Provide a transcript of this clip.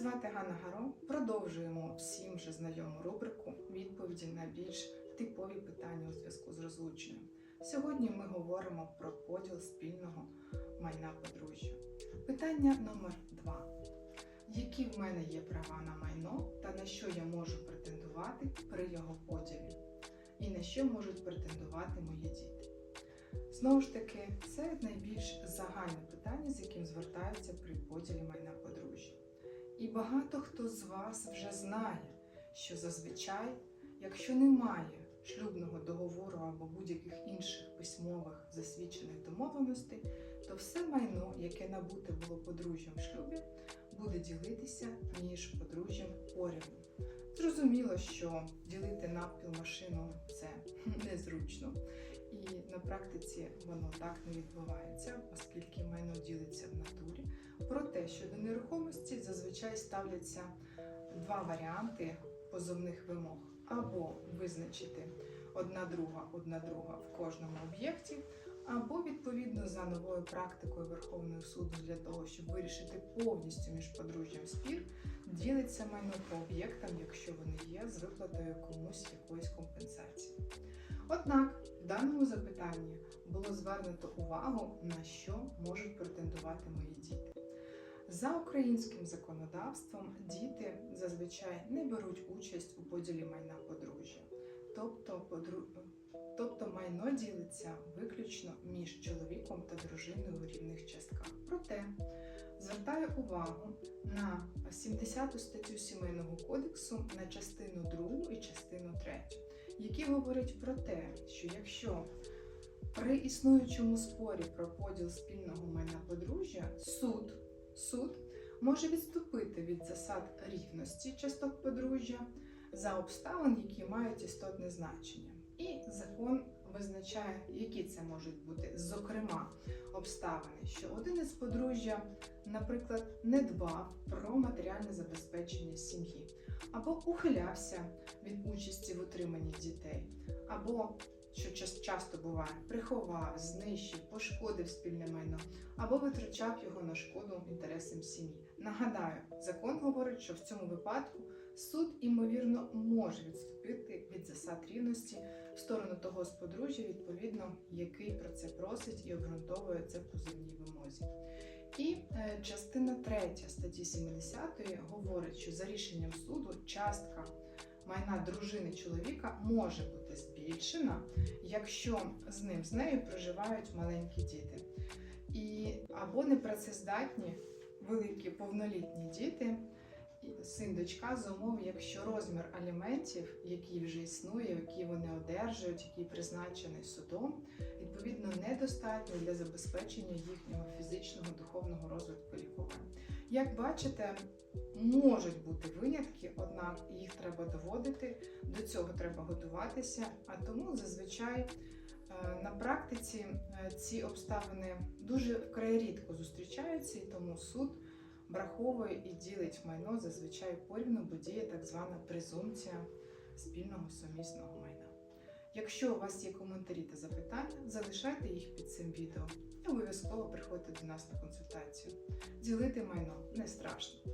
звати Ганна Гаро. Продовжуємо всім вже знайому рубрику відповіді на більш типові питання у зв'язку з розлученням. Сьогодні ми говоримо про поділ спільного майна подружжя. Питання номер два. Які в мене є права на майно та на що я можу претендувати при його поділі? І на що можуть претендувати мої діти? Знову ж таки, це найбільш загальне питання, з яким звертаються при поділі майна подружжя. Багато хто з вас вже знає, що зазвичай, якщо немає шлюбного договору або будь-яких інших письмових засвідчених домовленостей, то все майно, яке набуте було подружжям в шлюбі, буде ділитися між подружжям порівну. Зрозуміло, що ділити навпіл машину це незручно, і на практиці воно так не відбувається, оскільки майно ділиться в натурі. Проте щодо нерухомості зазвичай ставляться два варіанти позовних вимог: або визначити одна друга, одна друга в кожному об'єкті, або відповідно за новою практикою Верховного суду для того, щоб вирішити повністю між подружжям спір, ділиться майно по об'єктам, якщо вони є, з виплатою комусь якоїсь компенсації. Однак в даному запитанні було звернуто увагу, на що можуть претендувати мої діти. За українським законодавством діти зазвичай не беруть участь у поділі майна подружжя, тобто, подру... тобто майно ділиться виключно між чоловіком та дружиною у рівних частках. Проте звертаю увагу на 70 статтю Сімейного кодексу на частину 2 і частину 3, які говорять про те, що якщо при існуючому спорі про поділ спільного майна подружжя суд суд може відступити від засад рівності часток подружжя за обставин, які мають істотне значення. І закон визначає, які це можуть бути, зокрема, обставини, що один із подружжя, наприклад, не дбав про матеріальне забезпечення сім'ї, або ухилявся від участі в утриманні дітей, або що часто буває, приховав, знищив, пошкодив спільне майно або витрачав його на шкоду інтересам сім'ї. Нагадаю, закон говорить, що в цьому випадку суд, імовірно, може відступити від засад рівності в сторону того з подружжя, відповідно, який про це просить і обґрунтовує це позивній вимозі. І е, частина 3 статті 70 говорить, що за рішенням суду частка майна дружини чоловіка може бути збільшена, якщо з ним з нею проживають маленькі діти. І або непрацездатні великі повнолітні діти, син дочка за умови, якщо розмір аліментів, який вже існує, які вони одержують, який призначений судом, відповідно недостатньо для забезпечення їхнього фізичного духовного розвитку лікування. Як бачите, можуть бути винятки, однак їх треба доводити, до цього треба готуватися, а тому зазвичай. На практиці ці обставини дуже вкрай рідко зустрічаються, і тому суд враховує і ділить майно зазвичай порівну, бо діє так звана презумпція спільного сумісного майна. Якщо у вас є коментарі та запитання, залишайте їх під цим відео і обов'язково приходьте до нас на консультацію. Ділити майно не страшно.